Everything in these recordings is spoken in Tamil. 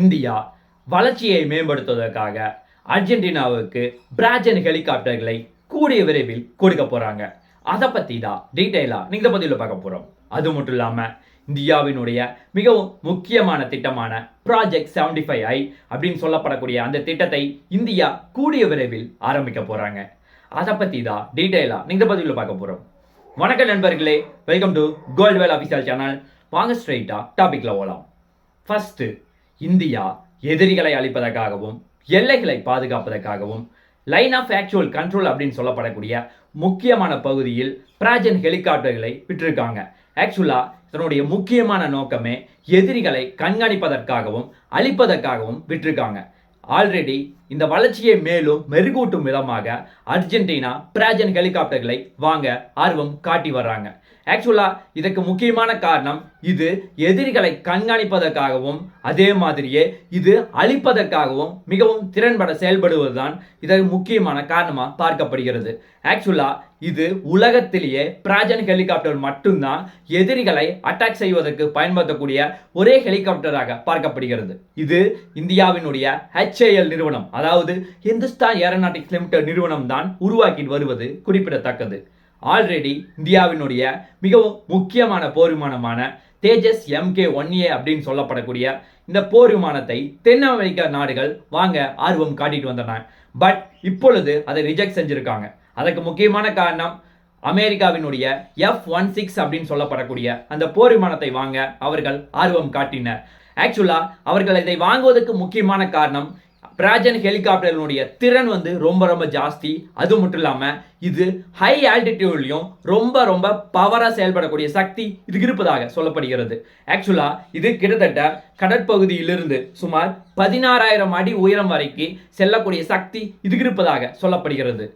இந்தியா வளர்ச்சியை மேம்படுத்துவதற்காக அர்ஜென்டினாவுக்கு பிராஜன் ஹெலிகாப்டர்களை கூடிய விரைவில் கொடுக்க போறாங்க. அதை பத்தி தான் டீட்டெயிலா நீங்க இந்த பதிவில் பார்க்க போறோம். அது மட்டும் இல்லாம இந்தியாவினுடைய மிகவும் முக்கியமான திட்டமான ப்ராஜெக்ட் செவன்டி ஃபைவ் ஐ அப்படின்னு சொல்லப்படக்கூடிய அந்த திட்டத்தை இந்தியா கூடிய விரைவில் ஆரம்பிக்க போறாங்க. அதை பத்தி தான் டீட்டெயிலா நீங்க இந்த பதிவில் பார்க்க போறோம். வணக்கம் நண்பர்களே welcome to Goldwell official channel வாங்க ஸ்ட்ரைட்டா டாபிக்ல போகலாம் ஃபர்ஸ்ட் இந்தியா எதிரிகளை அழிப்பதற்காகவும் எல்லைகளை பாதுகாப்பதற்காகவும் லைன் ஆஃப் ஆக்சுவல் கண்ட்ரோல் அப்படின்னு சொல்லப்படக்கூடிய முக்கியமான பகுதியில் பிராஜன் ஹெலிகாப்டர்களை விட்டிருக்காங்க. ஆக்சுவலா இதனுடைய முக்கியமான நோக்கமே எதிரிகளை கண்காணிப்பதற்காகவும் அழிப்பதற்காகவும் விட்டிருக்காங்க. ஆல்ரெடி இந்த வளர்ச்சியை மேலும் மெருகூட்டும் விதமாக அர்ஜென்டினா பிராஜன் ஹெலிகாப்டர்களை வாங்க ஆர்வம் காட்டி வர்றாங்க. ஆக்சுவலா இதற்கு முக்கியமான காரணம் இது எதிரிகளை கண்காணிப்பதற்காகவும் அதே மாதிரியே இது அழிப்பதற்காகவும் மிகவும் திறன்பட செயல்படுவதுதான் இதற்கு முக்கியமான காரணமாக பார்க்கப்படுகிறது. ஆக்சுவலா இது உலகத்திலேயே பிராஜன் ஹெலிகாப்டர் மட்டும்தான் எதிரிகளை அட்டாக் செய்வதற்கு பயன்படுத்தக்கூடிய ஒரே ஹெலிகாப்டராக பார்க்கப்படுகிறது. இது இந்தியாவினுடைய ஹெச்ஏஎல் நிறுவனம். அதாவது இந்துஸ்தான் ஏரோநாட்டிக்ஸ் லிமிடெட் நிறுவனம் தான் உருவாக்கி வருவது குறிப்பிடத்தக்கது. ஆல்ரெடி இந்தியாவினுடைய மிகவும் முக்கியமான போர் விமானமான தேஜஸ் எம்கே ஒன் ஏ அப்படின்னு சொல்லப்படக்கூடிய இந்த போர் விமானத்தை தென் அமெரிக்க நாடுகள் வாங்க ஆர்வம் காட்டிட்டு வந்தன. பட் இப்பொழுது அதை ரிஜெக்ட் செஞ்சுருக்காங்க. அதற்கு முக்கியமான காரணம் அமெரிக்காவினுடைய எஃப் ஒன் சிக்ஸ் அப்படின்னு சொல்லப்படக்கூடிய அந்த போர் விமானத்தை வாங்க அவர்கள் ஆர்வம் காட்டினர். ஆக்சுவலா அவர்கள் இதை வாங்குவதற்கு முக்கியமான காரணம் பிராஜன் ஹெலிகாப்டரினுடைய திறன் வந்து ரொம்ப ரொம்ப ஜாஸ்தி. அது மட்டும் இல்லாமல் இது ஹை ஆல்டிடியூட்லையும் ரொம்ப ரொம்ப பவராக செயல்படக்கூடிய சக்தி இதுக்கு இருப்பதாக சொல்லப்படுகிறது. ஆக்சுவலாக இது கிட்டத்தட்ட கடற்பகுதியிலிருந்து சுமார் பதினாறாயிரம் அடி உயரம் வரைக்கும் செல்லக்கூடிய சக்தி இதுக்கு இருப்பதாக சொல்லப்படுகிறது.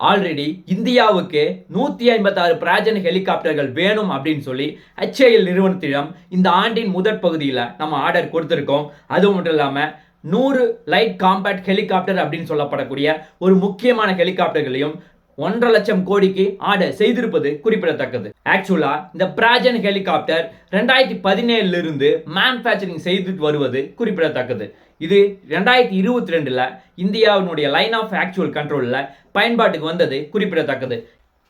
ஆல்ரெடி இந்தியாவுக்கு நூற்றி ஐம்பத்தாறு பிராஜன் ஹெலிகாப்டர்கள் வேணும் அப்படின்னு சொல்லி ஹெச்ஏஎல் நிறுவனத்திடம் இந்த ஆண்டின் முதற் பகுதியில் நம்ம ஆர்டர் கொடுத்துருக்கோம். அது மட்டும் இல்லாமல் நூறு லைட் காம்பேக்ட் ஹெலிகாப்டர் அப்படின்னு சொல்லப்படக்கூடிய ஒரு முக்கியமான ஹெலிகாப்டர்களையும் ஒன்றரை லட்சம் கோடிக்கு ஆர்டர் செய்திருப்பது குறிப்பிடத்தக்கது. ஆக்சுவலா இந்த பிராஜன் ஹெலிகாப்டர் ரெண்டாயிரத்தி பதினேழுல இருந்து மேனுஃபேக்சரிங் செய்துட்டு வருவது குறிப்பிடத்தக்கது. இது ரெண்டாயிரத்தி இருபத்தி ரெண்டுல இந்தியாவினுடைய லைன் ஆஃப் ஆக்சுவல் கண்ட்ரோல்ல பயன்பாட்டுக்கு வந்தது குறிப்பிடத்தக்கது.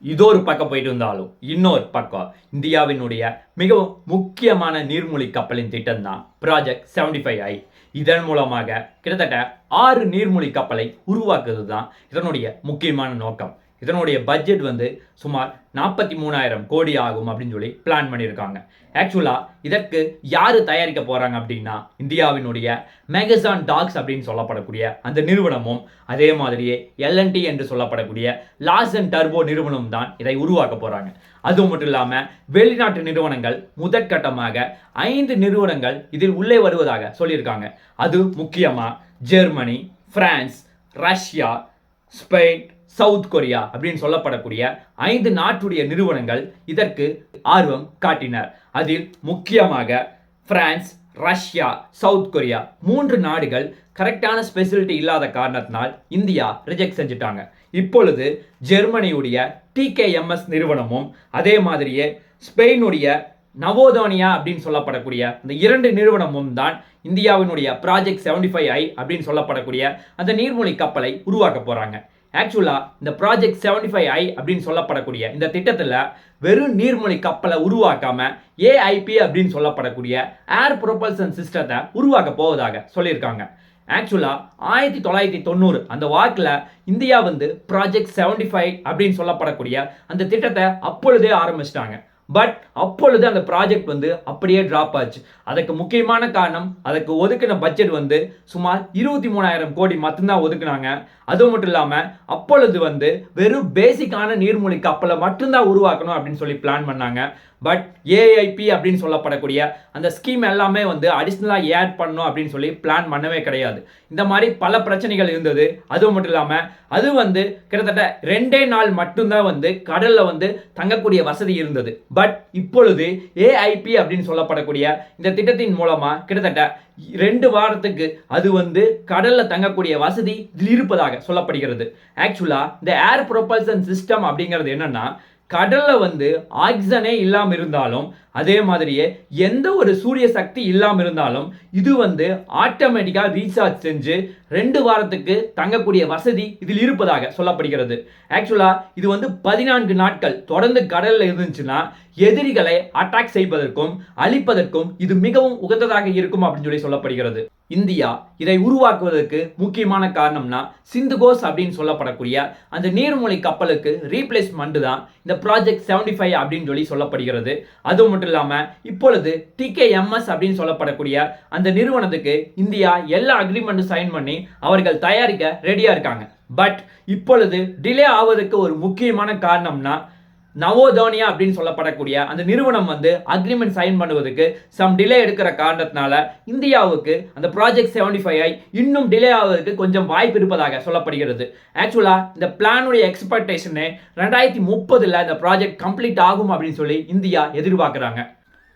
இதோ ஒரு பக்கம் போயிட்டு இருந்தாலும் இன்னொரு பக்கம் இந்தியாவினுடைய மிகவும் முக்கியமான நீர்மூழ்கி கப்பலின் திட்டம் தான் ப்ராஜெக்ட் செவன்டி ஃபைவ் ஐ இதன் மூலமாக கிட்டத்தட்ட ஆறு நீர்மூழ்கி கப்பலை உருவாக்குவது தான் இதனுடைய முக்கியமான நோக்கம். இதனுடைய பட்ஜெட் வந்து சுமார் நாற்பத்தி மூணாயிரம் கோடி ஆகும் அப்படின்னு சொல்லி பிளான் பண்ணியிருக்காங்க. ஆக்சுவலாக இதற்கு யார் தயாரிக்க போகிறாங்க அப்படின்னா இந்தியாவினுடைய மெகசான் டாக்ஸ் அப்படின்னு சொல்லப்படக்கூடிய அந்த நிறுவனமும் அதே மாதிரியே எல்என்டி என்று சொல்லப்படக்கூடிய லாஸ் அண்ட் டர்போ நிறுவனம் தான் இதை உருவாக்க போகிறாங்க அது மட்டும் இல்லாமல் வெளிநாட்டு நிறுவனங்கள் முதற்கட்டமாக ஐந்து நிறுவனங்கள் இதில் உள்ளே வருவதாக சொல்லியிருக்காங்க. அது முக்கியமாக Germany France Russia Spain South Korea அப்படின்னு சொல்லப்படக்கூடிய ஐந்து நாட்டுடைய நிறுவனங்கள் இதற்கு ஆர்வம் காட்டினர். அதில் முக்கியமாக பிரான்ஸ் ரஷ்யா சவுத் கொரியா மூன்று நாடுகள் கரெக்டான ஸ்பெசிலிட்டி இல்லாத காரணத்தினால் இந்தியா ரிஜெக்ட் செஞ்சுட்டாங்க. இப்பொழுது ஜெர்மனியுடைய டிகேஎம்எஸ் நிறுவனமும் அதே மாதிரியே ஸ்பெயினுடைய நவோதோனியா அப்படின்னு சொல்லப்படக்கூடிய இந்த இரண்டு நிறுவனமும் தான் இந்தியாவினுடைய ப்ராஜெக்ட் செவன்டி ஃபைவ் ஐ அப்படின்னு சொல்லப்படக்கூடிய அந்த நீர்மொழி கப்பலை உருவாக்க போகிறாங்க ஆக்சுவலாக இந்த ப்ராஜெக்ட் செவன்டி ஃபைவ் ஐ அப்படின்னு சொல்லப்படக்கூடிய இந்த திட்டத்தில் வெறும் நீர்மொழி கப்பலை உருவாக்காம ஏஐபி அப்படின்னு சொல்லப்படக்கூடிய ஏர் ப்ரொபல்சன் சிஸ்டத்தை உருவாக்க போவதாக சொல்லியிருக்காங்க. ஆக்சுவலாக ஆயிரத்தி தொள்ளாயிரத்தி தொண்ணூறு அந்த வாக்கில் இந்தியா வந்து ப்ராஜெக்ட் செவன்டி ஃபைவ் அப்படின்னு சொல்லப்படக்கூடிய அந்த திட்டத்தை அப்பொழுதே ஆரம்பிச்சிட்டாங்க. பட் அப்பொழுது அந்த ப்ராஜெக்ட் வந்து அப்படியே ட்ராப் ஆச்சு. அதுக்கு முக்கியமான காரணம் அதுக்கு ஒதுக்கின பட்ஜெட் வந்து சுமார் இருபத்தி மூணாயிரம் கோடி மட்டும்தான் ஒதுக்குனாங்க. அது மட்டும் இல்லாமல் அப்பொழுது வந்து வெறும் பேசிக்கான நீர்மூழ்கி கப்பலை மட்டும்தான் உருவாக்கணும் அப்படின்னு சொல்லி பிளான் பண்ணாங்க. பட் ஏஐபி அப்படின்னு சொல்லப்படக்கூடிய அந்த ஸ்கீம் எல்லாமே வந்து அடிஷ்னலாக ஆட் பண்ணணும் அப்படின்னு சொல்லி பிளான் பண்ணவே கிடையாது. இந்த மாதிரி பல பிரச்சனைகள் இருந்தது. அது மட்டும் இல்லாமல் அது வந்து கிட்டத்தட்ட ரெண்டே நாள் மட்டும்தான் வந்து கடலில் வந்து தங்கக்கூடிய வசதி இருந்தது. பட் இப்பொழுது ஏஐபி அப்படின்னு சொல்லப்படக்கூடிய இந்த திட்டத்தின் மூலமாக கிட்டத்தட்ட ரெண்டு வாரத்துக்கு அது வந்து கடலில் தங்கக்கூடிய வசதி இதில் இருப்பதாக சொல்லப்படுகிறது. ஆக்சுவலாக இந்த ஏர் ப்ரொபல்சன் சிஸ்டம் அப்படிங்கிறது என்னென்னா கடலில் வந்து ஆக்சிஜனே இல்லாம இருந்தாலும் அதே மாதிரியே எந்த ஒரு சூரிய சக்தி இல்லாமல் இருந்தாலும் இது வந்து ஆட்டோமேட்டிக்காக ரீசார்ஜ் செஞ்சு ரெண்டு வாரத்துக்கு தங்கக்கூடிய வசதி இதில் இருப்பதாக சொல்லப்படுகிறது. ஆக்சுவலாக இது வந்து பதினான்கு நாட்கள் தொடர்ந்து கடலில் இருந்துச்சுன்னா எதிரிகளை அட்டாக் செய்வதற்கும் அழிப்பதற்கும் இது மிகவும் உகந்ததாக இருக்கும் அப்படின்னு சொல்லி சொல்லப்படுகிறது. இந்தியா இதை உருவாக்குவதற்கு முக்கியமான காரணம்னா சிந்துகோஸ் அப்படின்னு சொல்லப்படக்கூடிய அந்த நீர்மூழ்கி கப்பலுக்கு ரீப்ளேஸ்மெண்ட் தான் இந்த ப்ராஜெக்ட் செவன்டி ஃபைவ் அப்படின்னு சொல்லி சொல்லப்படுகிறது. அது மட்டும் இல்லாமல் இப்பொழுது டிகேஎம்எஸ் அப்படின்னு சொல்லப்படக்கூடிய அந்த நிறுவனத்துக்கு இந்தியா எல்லா அக்ரிமெண்ட்டும் சைன் பண்ணி அவர்கள் தயாரிக்க ரெடியாக இருக்காங்க. பட் இப்பொழுது டிலே ஆவதற்கு ஒரு முக்கியமான காரணம்னா நவோதோனியா அப்படின்னு சொல்லப்படக்கூடிய அந்த நிறுவனம் வந்து அக்ரிமெண்ட் சைன் பண்ணுவதற்கு சம் டிலே எடுக்கிற காரணத்தினால இந்தியாவுக்கு அந்த ப்ராஜெக்ட் செவன்டி ஃபைவ் ஐ இன்னும் டிலே ஆவதற்கு கொஞ்சம் வாய்ப்பு இருப்பதாக சொல்லப்படுகிறது. ஆக்சுவலாக இந்த பிளானுடைய எக்ஸ்பெக்டேஷனு ரெண்டாயிரத்தி முப்பதில் இந்த ப்ராஜெக்ட் கம்ப்ளீட் ஆகும் அப்படின்னு சொல்லி இந்தியா எதிர்பார்க்குறாங்க.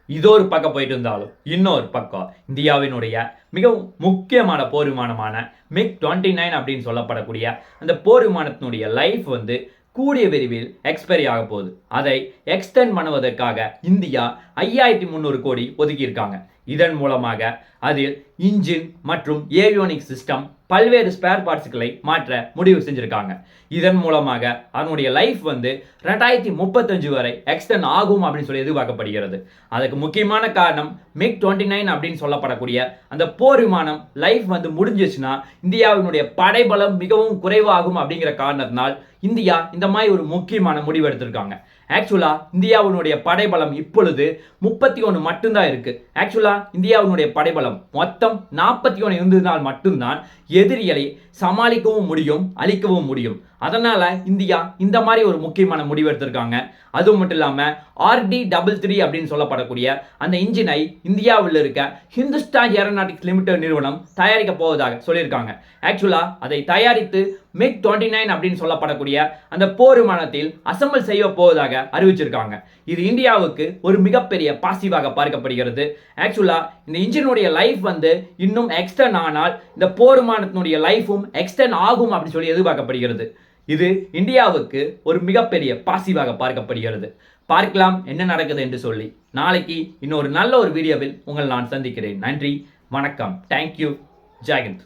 இதோ ஒரு பக்கம் போயிட்டு இருந்தாலும் இன்னொரு பக்கம் இந்தியாவினுடைய மிகவும் முக்கியமான போர் விமானமான மிக் டுவெண்ட்டி நைன் அப்படின்னு சொல்லப்படக்கூடிய அந்த போர் விமானத்தினுடைய லைஃப் வந்து கூடிய விரைவில் எக்ஸ்பைரி ஆக போகுது அதை எக்ஸ்டெண்ட் பண்ணுவதற்காக இந்தியா ஐயாயிரத்தி முந்நூறு கோடி ஒதுக்கியிருக்காங்க. இதன் மூலமாக அதில் இன்ஜின் மற்றும் ஏவியோனிக் சிஸ்டம் பல்வேறு ஸ்பேர் பார்ட்ஸ்களை மாற்ற முடிவு செஞ்சுருக்காங்க. இதன் மூலமாக அதனுடைய லைஃப் வந்து ரெண்டாயிரத்தி முப்பத்தஞ்சு வரை எக்ஸ்டெண்ட் ஆகும் அப்படின்னு சொல்லி எதிர்பார்க்கப்படுகிறது. அதுக்கு முக்கியமான காரணம் மிக் டுவெண்ட்டி நைன் அப்படின்னு சொல்லப்படக்கூடிய அந்த போர் விமானம் லைஃப் வந்து முடிஞ்சிச்சுன்னா இந்தியாவினுடைய படைபலம் மிகவும் குறைவாகும் அப்படிங்கிற காரணத்தினால் இந்தியா இந்த மாதிரி ஒரு முக்கியமான முடிவு எடுத்திருக்காங்க. ஆக்சுவலாக இந்தியாவினுடைய படைபலம் இப்பொழுது முப்பத்தி ஒன்று மட்டும்தான் இருக்கு. ஆக்சுவலா இந்தியாவினுடைய படைபலம் மொத்தம் நாற்பத்தி ஒன்று இருந்ததுனால் மட்டும்தான் எதிரிகளை சமாளிக்கவும் முடியும் அழிக்கவும் முடியும். அதனால் இந்தியா இந்த மாதிரி ஒரு முக்கியமான முடிவு எடுத்திருக்காங்க. அதுவும் மட்டும் இல்லாமல் ஆர்டி டபுள் த்ரீ அப்படின்னு சொல்லப்படக்கூடிய அந்த இன்ஜினை இந்தியாவில் இருக்க ஹிந்துஸ்தான் ஏரோநாட்டிக்ஸ் லிமிடெட் நிறுவனம் தயாரிக்க போவதாக சொல்லியிருக்காங்க. ஆக்சுவலாக அதை தயாரித்து மிக் டுவெண்ட்டி நைன் அப்படின்னு சொல்லப்படக்கூடிய அந்த போர் விமானத்தில் அசம்பிள் செய்ய போவதாக அறிவிச்சிருக்காங்க. இது இந்தியாவுக்கு ஒரு மிகப்பெரிய பாசிவாக பார்க்கப்படுகிறது. ஆக்சுவலாக இந்த இன்ஜினுடைய லைஃப் வந்து இன்னும் எக்ஸ்டர்ன் ஆனால் இந்த போர் விமானத்தினுடைய லைஃபும் எக்ஸ்டன் ஆகும் அப்படின்னு சொல்லி எதிர்பார்க்கப்படுகிறது. இது இந்தியாவுக்கு ஒரு மிகப்பெரிய பாசிவாக பார்க்கப்படுகிறது. பார்க்கலாம் என்ன நடக்குது என்று சொல்லி. நாளைக்கு இன்னொரு நல்ல ஒரு வீடியோவில் உங்களை நான் சந்திக்கிறேன். நன்றி வணக்கம். தேங்க்யூ ஜெயகந்த்